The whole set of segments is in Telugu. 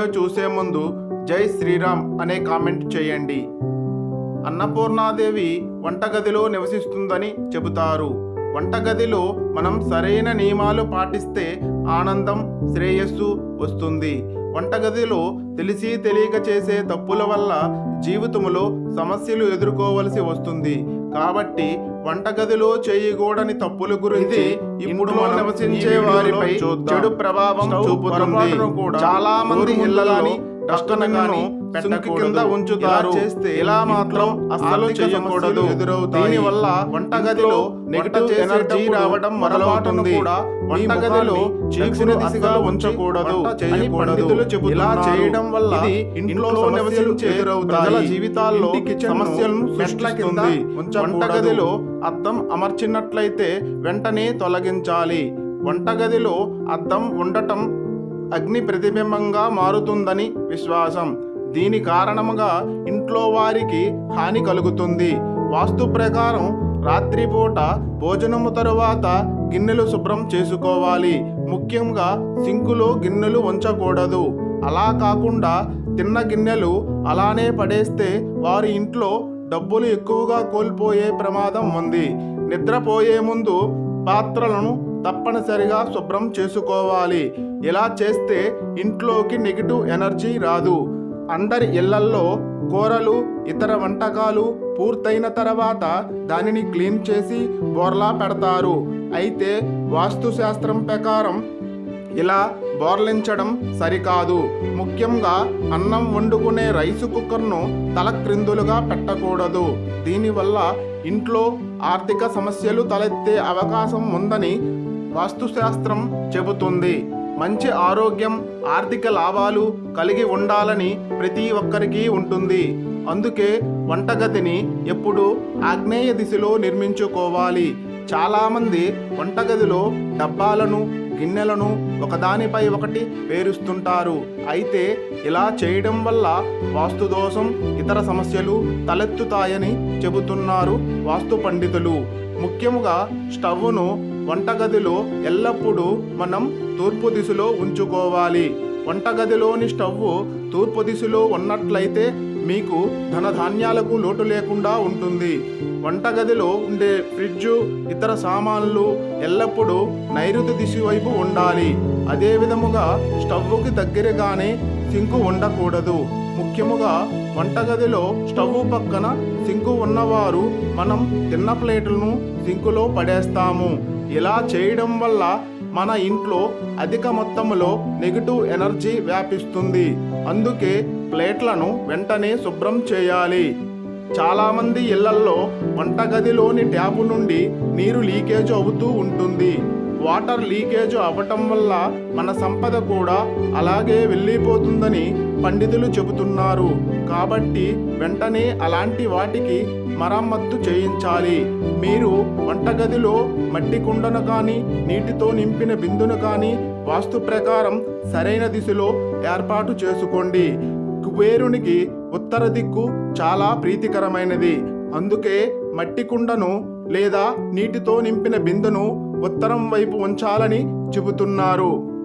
వీడియో చూసే ముందు జై శ్రీరామ్ అనే కామెంట్ చేయండి. అన్నపూర్ణాదేవి వంటగదిలో నివసిస్తుందని చెబుతారు. వంటగదిలో మనం సరైన నియమాలు పాటిస్తే ఆనందం శ్రేయస్సు వస్తుంది. వంటగదిలో తెలిసి తెలియక చేసే తప్పుల వల్ల జీవితంలో సమస్యలు ఎదుర్కోవలసి వస్తుంది. కాబట్టి వంటగదిలో చేయకూడని తప్పుల గురించి ఇప్పుడు నివసించే వారిపై చెడు ప్రభావం చూపుతుంది. చాలా మంది ఇళ్ళని సింక్ కింద ఉంచుతారు. చేస్తే ఇలా మాత్రం అస్సలు చేయకూడదు దీని వల్ల వంటగదిలో నెగటివ్ ఎనర్జీ రావడం మొదలవుతుంది. వంటగదిలో చీకుని దిశగా ఉంచకూడదు చెబుతున్నారు ఇలా చేయడం వల్ల ఇంట్లో నివసించే ప్రజల జీవితాల్లో సమస్యలను సృష్టిస్తుంది. వంటగదిలో అద్దం అమర్చినట్లయితే వెంటనే తొలగించాలి. వంటగదిలో అద్దం ఉండటం అగ్ని ప్రతిబింబంగా మారుతుందని విశ్వాసం. దీని కారణముగా ఇంట్లో వారికి హాని కలుగుతుంది. వాస్తు ప్రకారం రాత్రిపూట భోజనము తరువాత గిన్నెలు శుభ్రం చేసుకోవాలి. ముఖ్యంగా సింకులో గిన్నెలు ఉంచకూడదు. అలా కాకుండా తిన్న గిన్నెలు అలానే పడేస్తే వారి ఇంట్లో డబ్బులు ఎక్కువగా కోల్పోయే ప్రమాదం ఉంది. నిద్రపోయే ముందు పాత్రలను తప్పనిసరిగా శుభ్రం చేసుకోవాలి. ఇలా చేస్తే ఇంట్లోకి నెగిటివ్ ఎనర్జీ రాదు. అందరి ఇళ్ళల్లో కూరలు ఇతర వంటకాలు పూర్తయిన తర్వాత దానిని క్లీన్ చేసి బోర్లా పెడతారు. అయితే వాస్తుశాస్త్రం ప్రకారం ఇలా బోర్లించడం సరికాదు. ముఖ్యంగా అన్నం వండుకునే రైసు కుక్కర్ను తలక్రిందులుగా పెట్టకూడదు. దీనివల్ల ఇంట్లో ఆర్థిక సమస్యలు తలెత్తే అవకాశం ఉందని వాస్తుశాస్త్రం చెబుతుంది. మంచి ఆరోగ్యం ఆర్థిక లాభాలు కలిగి ఉండాలని ప్రతి ఒక్కరికి ఉంటుంది. అందుకే వంటగదిని ఎప్పుడు ఆగ్నేయ దిశలో నిర్మించుకోవాలి. చాలామంది వంటగదిలో డబ్బాలను గిన్నెలను ఒకదానిపై ఒకటి పేరుస్తుంటారు. అయితే ఇలా చేయడం వల్ల వాస్తు దోషం ఇతర సమస్యలు తలెత్తుతాయని చెబుతున్నారు వాస్తు పండితులు. ముఖ్యముగా స్టవ్ను వంటగదిలో ఎల్లప్పుడూ మనం తూర్పు దిశలో ఉంచుకోవాలి. వంటగదిలోని స్టవ్ తూర్పు దిశలో ఉన్నట్లయితే మీకు ధనధాన్యాలకు లోటు లేకుండా ఉంటుంది. వంటగదిలో ఉండే ఫ్రిడ్జ్ ఇతర సామాన్లు ఎల్లప్పుడూ నైరుతి దిశ వైపు ఉండాలి. అదే విధముగా స్టవ్కి దగ్గరగానే సింకు ఉండకూడదు. ముఖ్యముగా వంటగదిలో స్టవ్ పక్కన సింకు ఉన్నవారు మనం తిన్న ప్లేట్లను సింకులో పడేస్తాము. ఇలా చేయడం వల్ల మన ఇంట్లో అధిక మొత్తంలో నెగిటివ్ ఎనర్జీ వ్యాపిస్తుంది. అందుకే ప్లేట్లను వెంటనే శుభ్రం చేయాలి. చాలామంది ఇళ్ళల్లో వంటగదిలోని ట్యాపు నుండి నీరు లీకేజ్ అవుతూ ఉంటుంది. వాటర్ లీకేజ్ అవ్వటం వల్ల మన సంపద కూడా అలాగే వెళ్ళిపోతుందని పండితులు చెబుతున్నారు. కాబట్టి వెంటనే అలాంటి వాటికి మరమ్మత్తు చేయించాలి. మీరు వంటగదిలో మట్టి కుండను కానీ నీటితో నింపిన బిందును కానీ వాస్తు ప్రకారం సరైన దిశలో ఏర్పాటు చేసుకోండి. కుబేరునికి ఉత్తర దిక్కు చాలా ప్రీతికరమైనది. అందుకే మట్టి కుండను లేదా నీటితో నింపిన బిందును ఉత్తరం వైపు ఉంచాలని చెబుతున్నారు.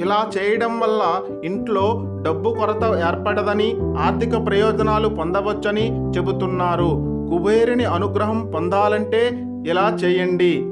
ఇలా చేయడం వల్ల ఇంట్లో డబ్బు కొరత ఏర్పడదని ఆర్థిక ప్రయోజనాలు పొందవచ్చని చెబుతున్నారు. కుబేరుని అనుగ్రహం పొందాలంటే ఇలా చేయండి.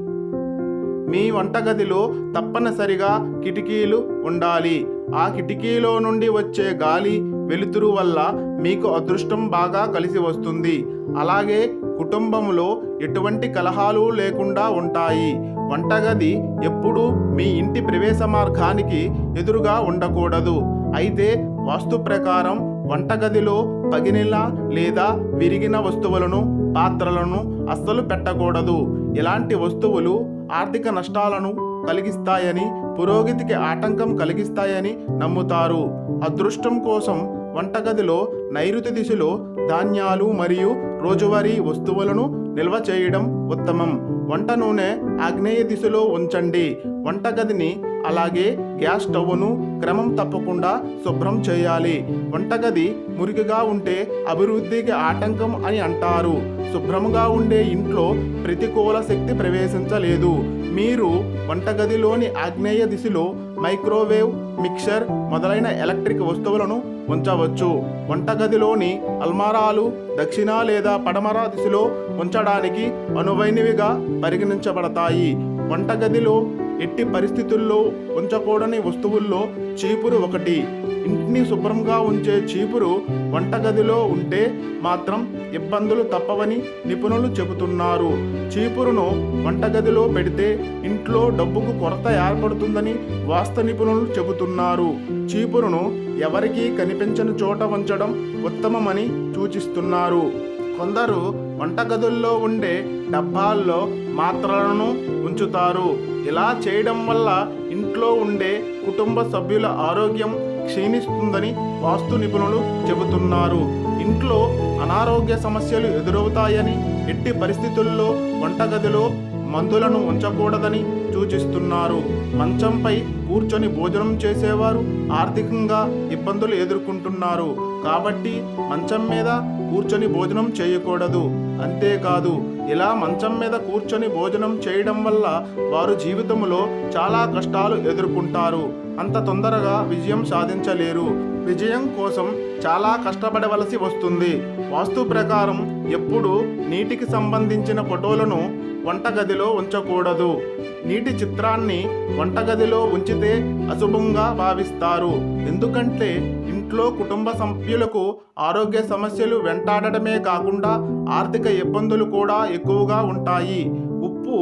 మీ వంటగదిలో తప్పనిసరిగా కిటికీలు ఉండాలి. ఆ కిటికీలో నుండి వచ్చే గాలి వెలుతురు వల్ల మీకు అదృష్టం బాగా కలిసి వస్తుంది. అలాగే కుటుంబంలో ఎటువంటి కలహాలు లేకుండా ఉంటాయి. వంటగది ఎప్పుడూ మీ ఇంటి ప్రవేశ మార్గానికి ఎదురుగా ఉండకూడదు. అయితే వాస్తు ప్రకారం వంటగదిలో పగిలిన లేదా విరిగిన వస్తువులను పాత్రలను అస్సలు పెట్టకూడదు. ఇలాంటి వస్తువులు ఆర్థిక నష్టాలను కలిగిస్తాయని పురోగతికి ఆటంకం కలిగిస్తాయని నమ్ముతారు. అదృష్టం కోసం వంటగదిలో నైరుతి దిశలో ధాన్యాలు మరియు రోజువారీ వస్తువులను నిల్వ చేయడం ఉత్తమం. వంట నూనె ఆగ్నేయ దిశలో ఉంచండి. వంటగదిని అలాగే గ్యాస్ స్టవ్ను క్రమం తప్పకుండా శుభ్రం చేయాలి. వంటగది మురికిగా ఉంటే అభివృద్ధికి ఆటంకం అని అంటారు. శుభ్రముగా ఉండే ఇంట్లో ప్రతికూల శక్తి ప్రవేశించలేదు. మీరు వంటగదిలోని ఆగ్నేయ దిశలో మైక్రోవేవ్ మిక్సర్ మొదలైన ఎలక్ట్రిక్ వస్తువులను ఉంచవచ్చు వంటగదిలోని అల్మారాలు దక్షిణ లేదా పడమర దిశలో ఉంచడానికి అనువైనవిగా పరిగణించబడతాయి. వంటగదిలో ఎట్టి పరిస్థితుల్లో ఉంచకూడని వస్తువుల్లో చీపురు ఒకటి. ఇంటిని శుభ్రంగా ఉంచే చీపురు వంటగదిలో ఉంటే మాత్రం ఇబ్బందులు తప్పవని నిపుణులు చెబుతున్నారు. చీపురును వంటగదిలో పెడితే ఇంట్లో డబ్బుకు కొరత ఏర్పడుతుందని వాస్తు నిపుణులు చెబుతున్నారు. చీపురును ఎవరికీ కనిపించని చోట ఉంచడం ఉత్తమమని సూచిస్తున్నారు. కొందరు వంటగదుల్లో ఉండే డబ్బాల్లో మాత్రలను ఉంచుతారు. ఇలా చేయడం వల్ల ఇంట్లో ఉండే కుటుంబ సభ్యుల ఆరోగ్యం క్షీణిస్తుందని వాస్తు నిపుణులు చెబుతున్నారు. ఇంట్లో అనారోగ్య సమస్యలు ఎదురవుతాయని ఎట్టి పరిస్థితుల్లో వంటగదిలో మందులను ఉంచకూడదని సూచిస్తున్నారు. మంచంపై కూర్చొని భోజనం చేసేవారు ఆర్థికంగా ఇబ్బందులు ఎదుర్కొంటున్నారు. కాబట్టి మంచం మీద కూర్చొని భోజనం చేయకూడదు. అంతేకాదు ఇలా మంచం మీద కూర్చొని భోజనం చేయడం వల్ల వారు జీవితంలో చాలా కష్టాలు ఎదుర్కొంటారు. అంత తొందరగా విజయం సాధించలేరు. విజయం కోసం చాలా కష్టపడవలసి వస్తుంది. వాస్తు ప్రకారం ఎప్పుడు నీటికి సంబంధించిన ఫోటోలను వంటగదిలో ఉంచకూడదు. నీటి చిత్రాన్ని వంటగదిలో ఉంచితే అశుభంగా భావిస్తారు. ఎందుకంటే ఇంట్లో కుటుంబ సభ్యులకు ఆరోగ్య సమస్యలు వెంటాడటమే కాకుండా ఆర్థిక ఇబ్బందులు కూడా ఎక్కువగా ఉంటాయి. ఉప్పు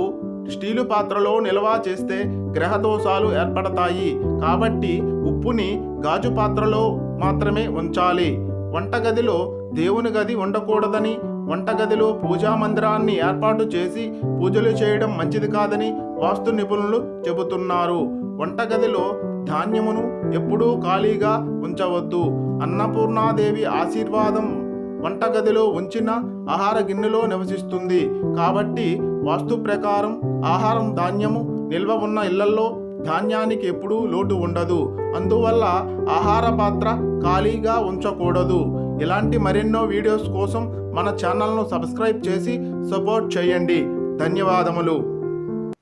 స్టీలు పాత్రలో నిల్వ చేస్తే గ్రహ దోషాలు ఏర్పడతాయి. కాబట్టి ఉప్పుని గాజు పాత్రలో మాత్రమే ఉంచాలి. వంటగదిలో దేవుని గది ఉండకూడదని వంటగదిలో పూజా మందిరాన్ని ఏర్పాటు చేసి పూజలు చేయడం మంచిది కాదని వాస్తు నిపుణులు చెబుతున్నారు. వంటగదిలో ధాన్యమును ఎప్పుడూ ఖాళీగా ఉంచవద్దు. అన్నపూర్ణాదేవి ఆశీర్వాదం వంటగదిలో ఉంచిన ఆహార గిన్నెలో నివసిస్తుంది. కాబట్టి వాస్తు ప్రకారం ఆహారం ధాన్యము నిల్వ ఉన్న ఇళ్ళలో ధాన్యానికి ఎప్పుడూ లోటు ఉండదు. అందువల్ల ఆహార పాత్ర ఖాళీగా ఉంచకూడదు. ఇలాంటి మరెన్నో వీడియోస్ కోసం మన ఛానల్ను సబ్స్క్రైబ్ చేసి సపోర్ట్ చేయండి. ధన్యవాదములు.